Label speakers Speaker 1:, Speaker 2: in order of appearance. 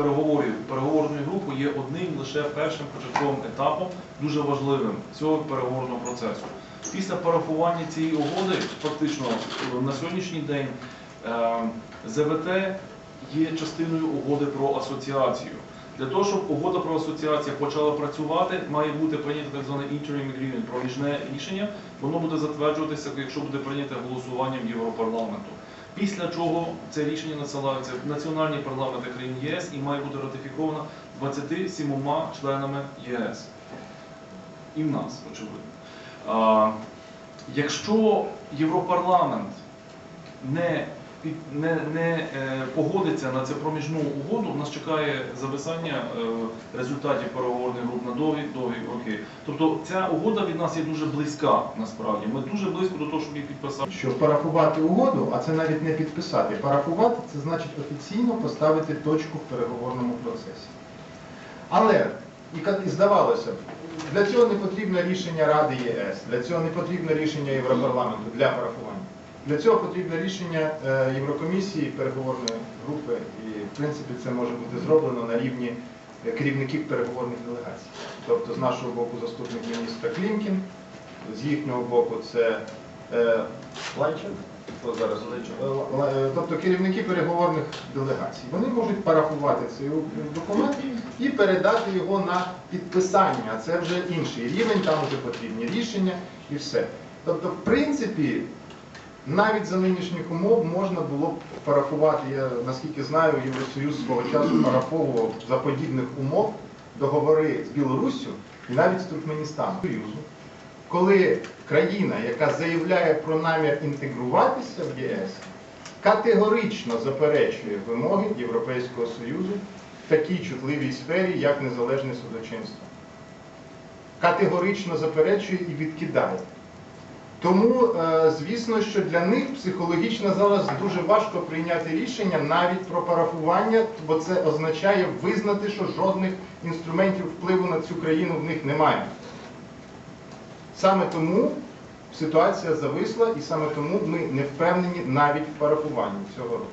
Speaker 1: переговорів переговорної групи є одним лише першим початковим етапом, дуже важливим цього переговорного процесу. Після парафування цієї угоди, фактично на сьогоднішній день е, ЗВТ є частиною угоди про асоціацію. Для того, щоб угода про асоціацію почала працювати, має бути прийнято так зване interim agreement, проміжне рішення. Воно буде затверджуватися, якщо буде прийнято голосуванням Європарламенту. Після чого це рішення надсилається в національні парламенти країн ЄС і має бути ратифіковано 27 членами ЄС. І в нас, очевидно. Якщо Європарламент не, не, не е, погодиться на цю проміжну угоду, нас чекає зависання е, результатів переговорних груп на довгі, довгі роки. Тобто ця угода від нас є дуже близька насправді. Ми дуже близько до того, щоб її підписати.
Speaker 2: Що парафувати угоду, а це навіть не підписати. Парафувати це значить офіційно поставити точку в переговорному процесі. Але, і здавалося б, для цього не потрібно рішення Ради ЄС, для цього не потрібно рішення Європарламенту для парафування. Для цього потрібно рішення е, Єврокомісії, переговорної групи, і в принципі це може бути зроблено на рівні е, керівників переговорних делегацій. Тобто з нашого боку заступник міністра Клімкін, з їхнього боку це е, зараз Е, Ла- е, тобто керівники переговорних делегацій. Вони можуть парафувати цей документ і передати його на підписання. Це вже інший рівень, там вже потрібні рішення і все. Тобто, в принципі, навіть за нинішніх умов можна було б парафувати, я наскільки знаю, Євросоюз свого часу парафовував за подібних умов договори з Білоруссю і навіть з Туркменістаном Союзу. Коли країна, яка заявляє про намір інтегруватися в ЄС, категорично заперечує вимоги Європейського Союзу в такій чутливій сфері, як незалежне судочинство. Категорично заперечує і відкидає. Тому, е, звісно, що для них психологічно зараз дуже важко прийняти рішення навіть про парафування, бо це означає визнати, що жодних інструментів впливу на цю країну в них немає. Саме тому ситуація зависла, і саме тому ми не впевнені навіть в парафуванні цього року.